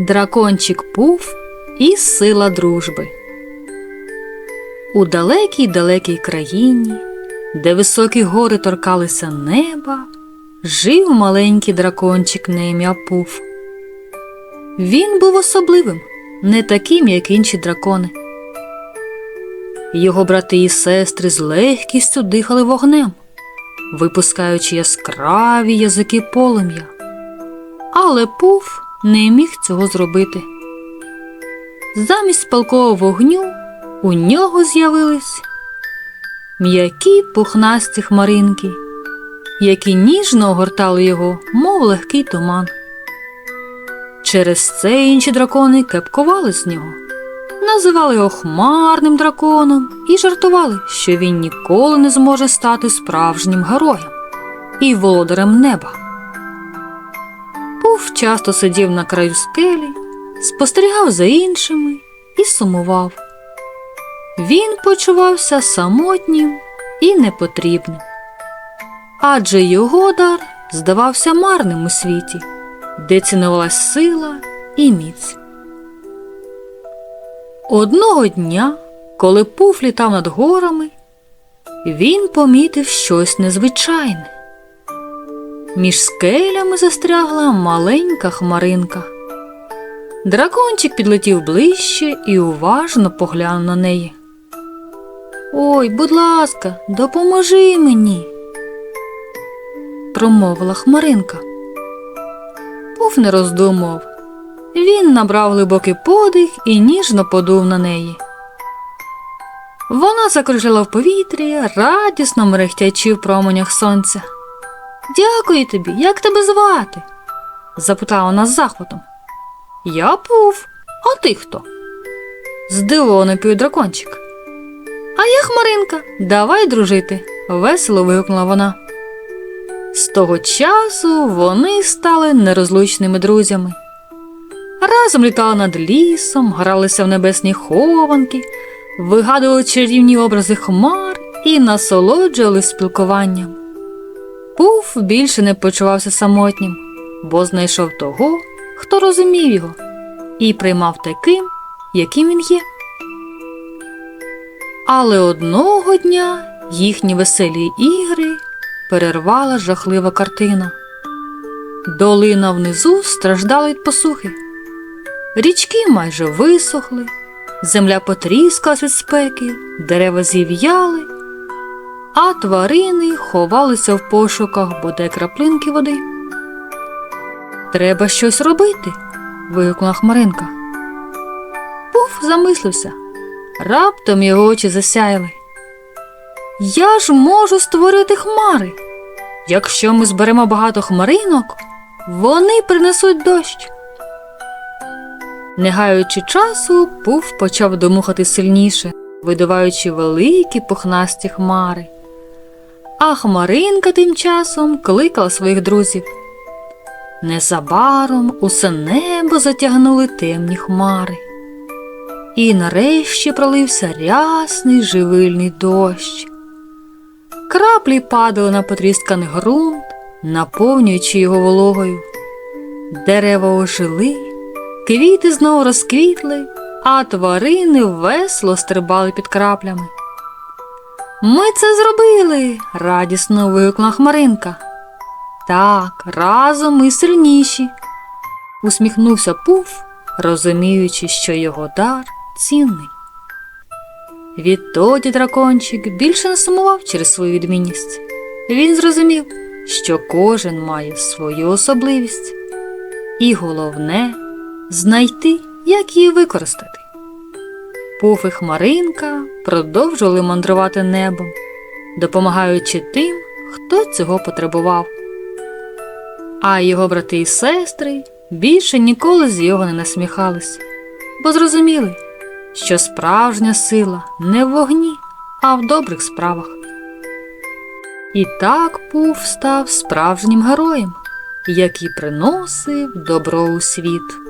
Дракончик Пуф і сила дружби. У далекій далекій країні, де високі гори торкалися неба, жив маленький дракончик на ім'я Пуф. Він був особливим, не таким, як інші дракони. Його брати і сестри з легкістю дихали вогнем, випускаючи яскраві язики полум'я. Але Пуф не міг цього зробити. Замість палкого вогню у нього з'явились м'які пухнасті хмаринки, які ніжно огортали його, мов легкий туман. Через це інші дракони кепкували з нього, називали його хмарним драконом і жартували, що він ніколи не зможе стати справжнім героєм і володарем неба. Пуф часто сидів на краю скелі, спостерігав за іншими і сумував. Він почувався самотнім і непотрібним, адже його дар здавався марним у світі, де цінувалась сила і міць. Одного дня, коли Пуф літав над горами, він помітив щось незвичайне. Між скелями застрягла маленька хмаринка. Дракончик підлетів ближче і уважно поглянув на неї. Ой, будь ласка, допоможи мені, промовила хмаринка. Пуф не роздумав. Він набрав глибокий подих і ніжно подув на неї. Вона закружила в повітрі, радісно мерехтячи в променях сонця. Дякую тобі, як тебе звати? запитала вона з захватом. Я Пуф, а ти хто? Здивовано пів дракончик. А я Хмаринка, давай дружити, весело вигукнула вона. З того часу вони стали нерозлучними друзями. Разом літали над лісом, гралися в небесні хованки, вигадували чарівні образи хмар і насолоджувались спілкуванням. Пуф більше не почувався самотнім, бо знайшов того, хто розумів його і приймав таким, яким він є. Але одного дня їхні веселі ігри перервала жахлива картина. Долина внизу страждала від посухи. Річки майже висохли, земля потріскалась від спеки, дерева зів'яли, а тварини ховалися в пошуках бодай краплинки води. Треба щось робити. вигукнула Хмаринка. Пуф замислився. Раптом його очі засяяли. Я ж можу створити хмари. Якщо ми зберемо багато хмаринок, вони принесуть дощ. Не гаючи часу, Пуф почав домухати сильніше, видуваючи великі пухнасті хмари. А хмаринка тим часом кликала своїх друзів. Незабаром усе небо затягнули темні хмари. І нарешті пролився рясний живильний дощ. Краплі падали на потрісканий ґрунт, наповнюючи його вологою. Дерева ожили, квіти знову розквітли, а тварини весело стрибали під краплями. Ми це зробили, радісно вигукнула Хмаринка. Так, разом ми сильніші, усміхнувся Пуф, розуміючи, що його дар цінний. Відтоді дракончик більше не сумував через свою відмінність. Він зрозумів, що кожен має свою особливість, і головне знайти, як її використати. Пуф і Хмаринка продовжували мандрувати небом, допомагаючи тим, хто цього потребував. А його брати і сестри більше ніколи з його не насміхались, бо зрозуміли, що справжня сила не в вогні, а в добрих справах. І так Пуф став справжнім героєм, який приносив добро у світ.